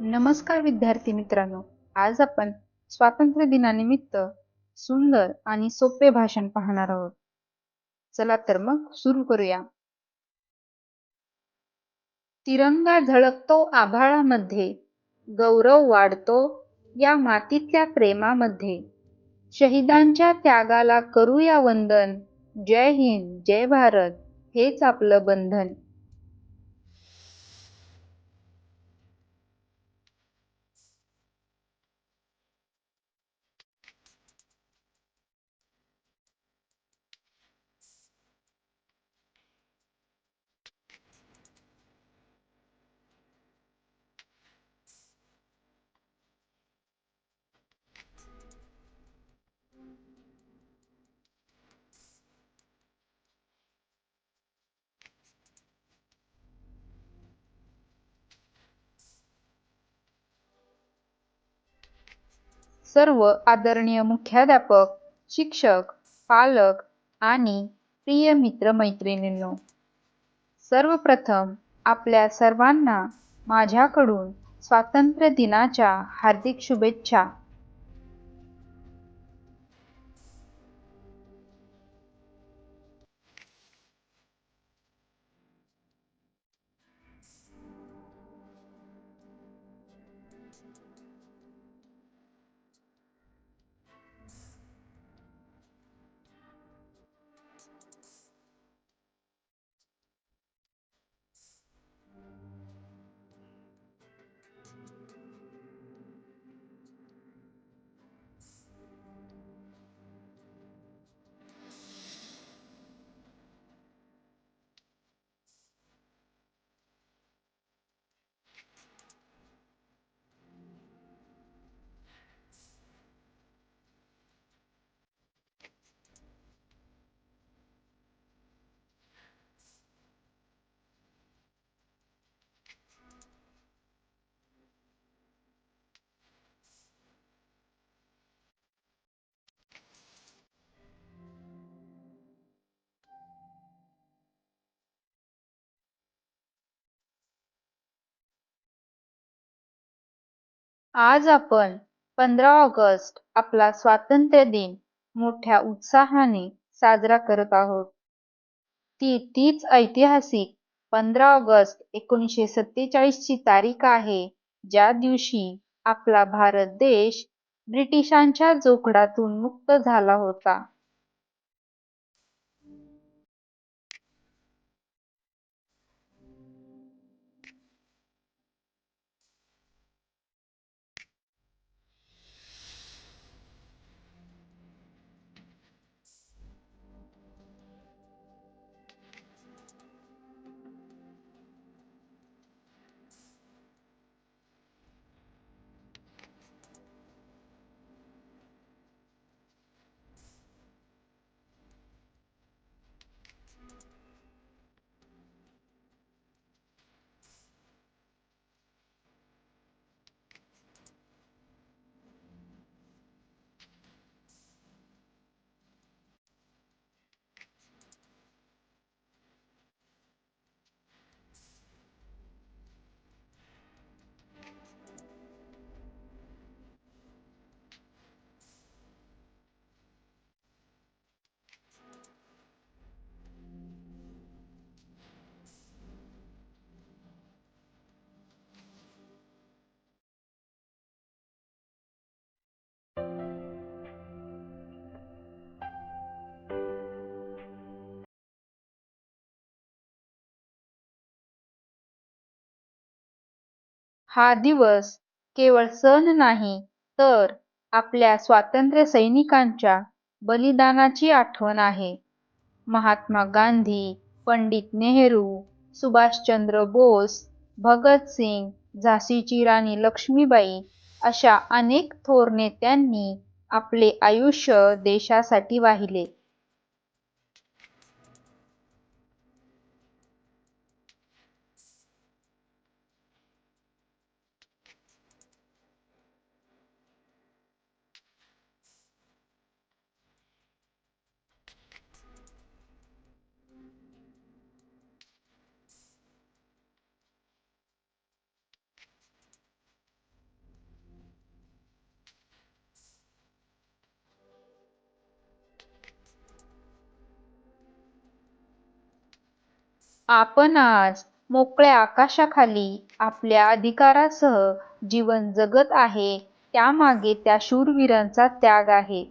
नमस्कार विद्यार्थी मित्रांनो. आज आपण स्वातंत्र्य दिनानिमित्त सुंदर आणि सोपे भाषण पाहणार आहोत. चला तर मग सुरू करूया. तिरंगा झळकतो आभाळामध्ये गौरव वाढतो या मातीतल्या प्रेमामध्ये. शहीदांच्या त्यागाला करूया वंदन जय हिंद जय भारत हेच आपलं बंधन. सर्व आदरणीय मुख्याध्यापक शिक्षक पालक आणि प्रिय मित्र मैत्रिणींनो सर्वप्रथम आपल्या सर्वांना माझ्याकडून स्वातंत्र्य दिनाच्या हार्दिक शुभेच्छा. आज आपण पंधरा ऑगस्ट आपला स्वातंत्र्य दिन मोठ्या उत्साहाने साजरा करत आहोत. ती तीच ऐतिहासिक पंधरा ऑगस्ट एकोणीसशे सत्तेचाळीस ची तारीख आहे ज्या दिवशी आपला भारत देश ब्रिटिशांच्या जोखडातून मुक्त झाला होता. हा दिवस केवळ सण नाही तर आपल्या स्वातंत्र्य सैनिकांच्या बलिदानाची आठवण आहे. महात्मा गांधी पंडित नेहरू सुभाषचंद्र बोस भगतसिंग झाशीची राणी लक्ष्मीबाई अशा अनेक थोर नेत्यांनी आपले आयुष्य देशासाठी वाहिले. आपण आज मोकळ्या आकाशाखाली आपल्या अधिकारासह जीवन जगत आहे. त्यामागे त्या शूरवीरांचा त्याग आहे.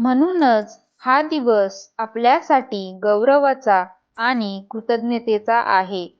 म्हणूनच हा दिवस आपल्यासाठी गौरवाचा आणि कृतज्ञतेचा आहे.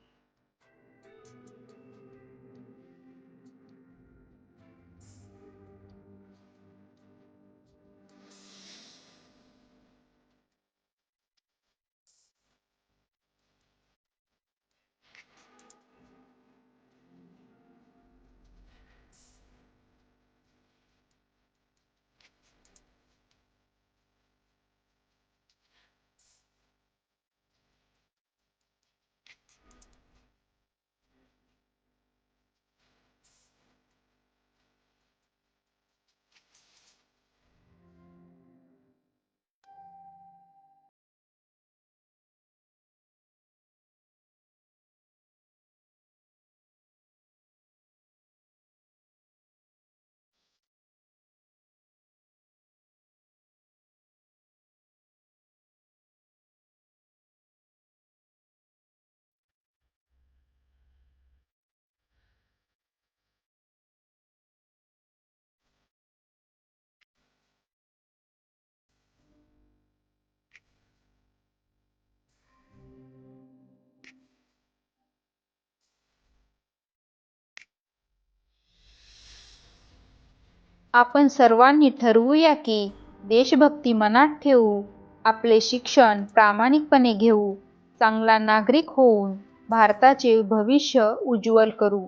आपण सर्वांनी ठरवूया की देशभक्ती मनात ठेवू आपले शिक्षण प्रामाणिकपणे घेऊ चांगला नागरिक होऊन भारताचे भविष्य उज्ज्वल करू.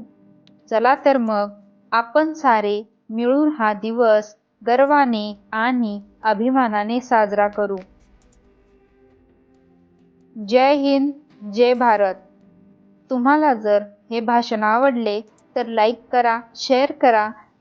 चला तर मग आपण सारे मिळून हा दिवस गर्वाने आणि अभिमानाने साजरा करू. जय हिंद जय भारत. तुम्हाला जर हे भाषण आवडले तर लाईक करा शेअर करा